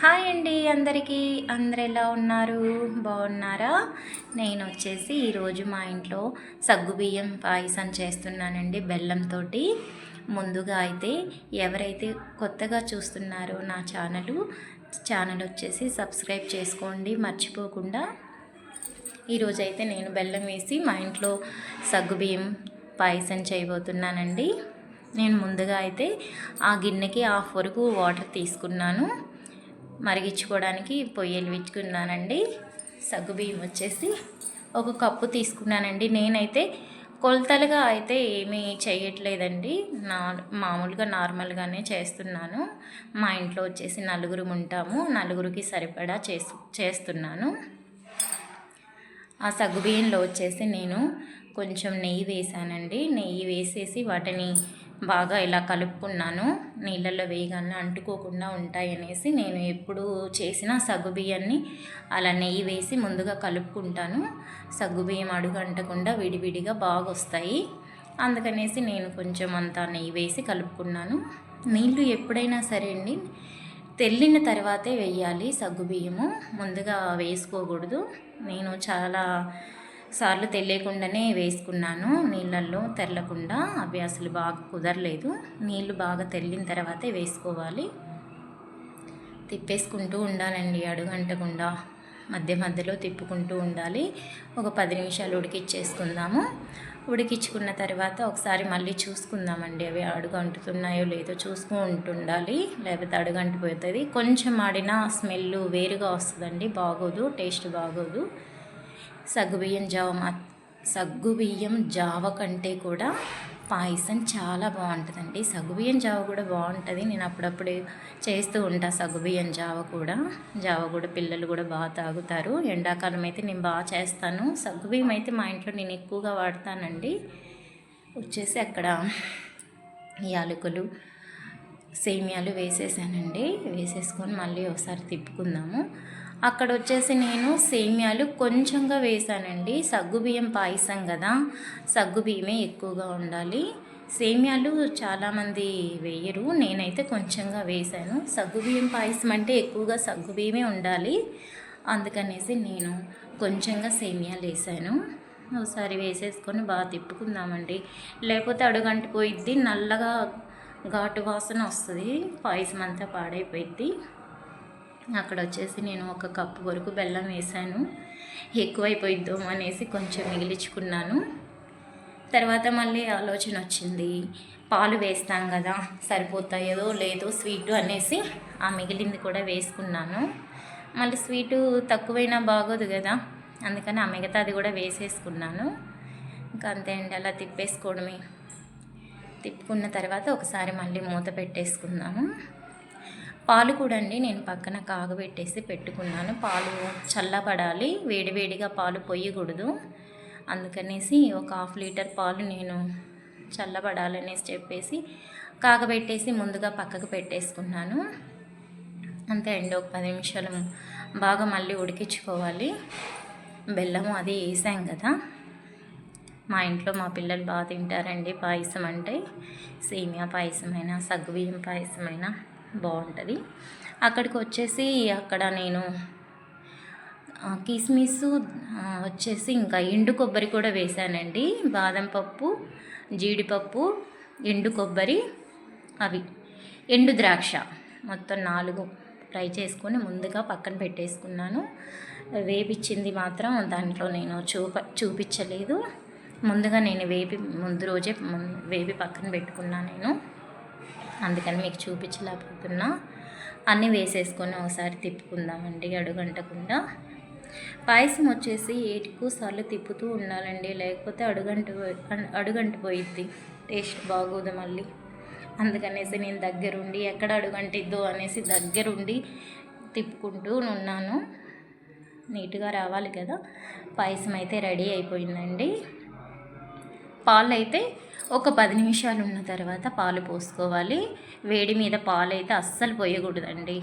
Hi అండి అందరికీ. అందరు ఎలా ఉన్నారు? బాగున్నారా? నేను వచ్చేసి ఈరోజు మా ఇంట్లో సగ్గుబియ్యం పాయసం చేస్తున్నానండి బెల్లంతో ముందుగా అయితే ఎవరైతే కొత్తగా చూస్తున్నారో నా ఛానల్ ఛానల్ వచ్చేసి సబ్స్క్రైబ్ చేసుకోండి మర్చిపోకుండా. ఈరోజు అయితే నేను బెల్లం వేసి మా ఇంట్లో సగ్గుబియ్యం పాయసం చేయబోతున్నానండి. నేను ముందుగా అయితే ఆ గిన్నెకి హాఫ్ వరకు వాటర్ తీసుకున్నాను. మరిగించుకోవడానికి పొయ్యిలు వెలిగించుకున్నానండి సగ్గుబియ్యం వచ్చేసి ఒక కప్పు తీసుకున్నానండి. నేనైతే కొలతలుగా అయితే ఏమీ చేయట్లేదండి. నా మామూలుగా నార్మల్గానే చేస్తున్నాను. మా ఇంట్లో వచ్చేసి నలుగురు ఉంటాము. నలుగురికి సరిపడా చేసు చేస్తున్నాను. ఆ సగ్గుబియ్యంలో వచ్చేసి నేను కొంచెం నెయ్యి వేసానండి నెయ్యి వేసేసి వాటిని బాగా ఇలా కలుపుకున్నాను. నీళ్ళల్లో వేయగానే అంటుకోకుండా ఉంటాయనేసి నేను ఎప్పుడు చేసిన సగ్గుబియ్యాన్ని అలా నెయ్యి వేసి ముందుగా కలుపుకుంటాను. సగ్గుబియ్యం అడుగు అంటకుండా విడివిడిగా బాగా వస్తాయి అందుకనేసి నేను కొంచెం అంతా నెయ్యి వేసి కలుపుకున్నాను. నీళ్ళు ఎప్పుడైనా సరే అండి తెల్లిన తర్వాతే వేయాలి సగ్గుబియ్యము ముందుగా వేసుకోకూడదు. నేను చాలా సార్లు తెలియకుండానే వేసుకున్నాను. నీళ్ళల్లో తెరలకుండా అవి అసలు బాగా కుదరలేదు. నీళ్ళు బాగా తెల్లిన తర్వాతే వేసుకోవాలి. తిప్పేసుకుంటూ ఉండాలండి అడుగంటకుండా. మధ్య మధ్యలో తిప్పుకుంటూ ఉండాలి. ఒక పది నిమిషాలు ఉడికిచ్చేసుకుందాము. ఉడికించుకున్న తర్వాత ఒకసారి మళ్ళీ చూసుకుందామండి అవి అడుగు అంటుతున్నాయో లేదో చూసుకుంటూ ఉంటుండాలి. లేకపోతే అడుగు అంటిపోతుంది కొంచెం ఆడిన స్మెల్ వేరుగా వస్తుందండి బాగోదు టేస్ట్ బాగోదు. సగ్గుబియ్యం జావ మా సగ్గుబియ్యం జావ కంటే కూడా పాయసం చాలా బాగుంటుందండి. సగ్గుబియ్యం జావ కూడా బాగుంటుంది. నేను అప్పుడప్పుడు చేస్తూ ఉంటా సగ్గుబియ్యం జావ కూడా. జావ కూడా పిల్లలు కూడా బాగా తాగుతారు. ఎండాకాలం అయితే నేను బాగా చేస్తాను. సగ్గుబియ్యం అయితే మా ఇంట్లో నేను ఎక్కువగా వాడతానండి. వచ్చేసి అక్కడ యాలకులు సేమియాలు వేసేసానండి. వేసేసుకొని మళ్ళీ ఒకసారి తిప్పుకుందాము. అక్కడ వచ్చేసి నేను సేమ్యాలు కొంచెంగా వేసానండి. సగ్గుబియ్యం పాయసం కదా. సగ్గుబియ్యమే ఎక్కువగా ఉండాలి. సేమ్యాలు చాలామంది వేయరు. నేనైతే కొంచెంగా వేశాను సగ్గుబియ్యం పాయసం అంటే ఎక్కువగా సగ్గుబియ్యమే ఉండాలి. అందుకనేసి నేను కొంచెంగా సేమ్యాలు వేసాను. ఒకసారి వేసేసుకొని బాగా తిప్పుకుందామండి. లేకపోతే అడుగంటిపోయిద్ది నల్లగా ఘాటు వాసన వస్తుంది. పాయసం అంతా పాడైపోయిద్ది. అక్కడ వచ్చేసి నేను ఒక కప్పు వరకు బెల్లం వేసాను ఎక్కువైపోయిద్దాం అనేసి కొంచెం మిగిలించుకున్నాను. తర్వాత మళ్ళీ ఆలోచన వచ్చింది పాలు వేస్తాం కదా సరిపోతాయో లేదో స్వీటు అనేసి ఆ మిగిలింది కూడా వేసుకున్నాను. మళ్ళీ స్వీటు తక్కువైనా బాగోదు కదా అందుకని ఆ మిగతాది కూడా వేసేసుకున్నాను. ఇంకా అంతే అండి అలా తిప్పేసుకోవడమే. తిప్పుకున్న తర్వాత ఒకసారి మళ్ళీ మూత పెట్టేసుకుందాము. పాలు కూడా అండి నేను పక్కన కాగబెట్టేసి పెట్టుకున్నాను. పాలు చల్లబడాలి వేడివేడిగా పాలు పొయ్యకూడదు. అందుకనేసి ఒక హాఫ్ లీటర్ పాలు నేను చల్లబడాలనేసి చెప్పేసి కాగబెట్టేసి ముందుగా పక్కకు పెట్టేసుకున్నాను. అంతే అండి ఒక పది నిమిషాలు బాగా మళ్ళీ ఉడికించుకోవాలి. బెల్లము అది వేసాం కదా. మా ఇంట్లో మా పిల్లలు బాగా తింటారండి పాయసం అంటే. సేమియా పాయసమైనా సగ్గుబియ్యం పాయసమైనా. బాగుంటుంది. అక్కడికి వచ్చేసి అక్కడ నేను కిస్మిస్ వచ్చేసి ఇంకా ఎండు కొబ్బరి కూడా వేసానండి. బాదం పప్పు జీడిపప్పు ఎండు కొబ్బరి అవి. ఎండు ద్రాక్ష. మొత్తం నాలుగు ఫ్రై చేసుకొని ముందుగా పక్కన పెట్టేసుకున్నాను. వేపించింది మాత్రం దాంట్లో నేను చూప చూపించలేదు. ముందుగా నేను వేపి ముందు రోజే వేపి పక్కన పెట్టుకున్నాను నేను. అందుకని మీకు చూపించలేకపోతున్నా. అన్నీ వేసేసుకొని ఒకసారి తిప్పుకుందామండి అడుగంటకుండా. పాయసం వచ్చేసి ఏటికు సార్లు తిప్పుతూ ఉండాలండి లేకపోతే అడుగంట అడుగంట పోయిద్ది. టేస్ట్ బాగోదు మళ్ళీ. అందుకనేసి నేను దగ్గరుండి ఎక్కడ అడుగంటిద్దో అనేసి దగ్గరుండి తిప్పుకుంటూ ఉన్నాను. నీట్గా రావాలి కదా. పాయసం అయితే రెడీ అయిపోయిందండి. పాలు అయితే ఒక పది నిమిషాలు ఉన్న తర్వాత పాలు పోసుకోవాలి. వేడి మీద పాలు అయితే అస్సలు పోయకూడదండి.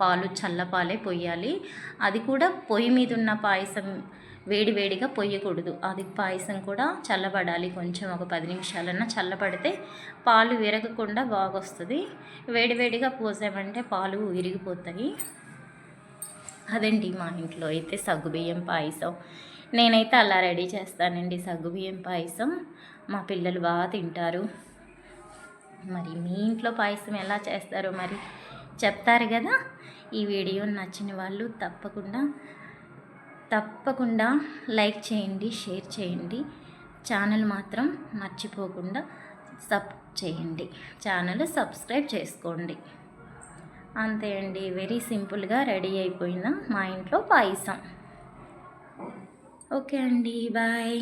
పాలు చల్లపాలే పొయ్యాలి అది కూడా పొయ్యి మీద ఉన్న పాయసం వేడివేడిగా పొయ్యకూడదు అది పాయసం కూడా చల్లబడాలి. కొంచెం ఒక పది నిమిషాలన్నా చల్లబడితే పాలు విరగకుండా బాగొస్తుంది. వేడివేడిగా పోసామంటే పాలు విరిగిపోతాయి. అదండి మా ఇంట్లో అయితే సగ్గుబియ్యం పాయసం. నేనైతే అలా రెడీ చేస్తానండి సగ్గుబియ్యం పాయసం. మా పిల్లలు బాగా తింటారు. మరి మీ ఇంట్లో పాయసం ఎలా చేస్తారో మరి చెప్తారు కదా. ఈ వీడియో నచ్చిన వాళ్ళు తప్పకుండా తప్పకుండా లైక్ చేయండి షేర్ చేయండి. ఛానల్ మాత్రం మర్చిపోకుండా సబ్ చేయండి. ఛానల్ సబ్స్క్రైబ్ చేసుకోండి. అంతే అండి. వెరీ సింపుల్గా రెడీ అయిపోయిన మా ఇంట్లో పాయసం. ఓకే అండి బాయ్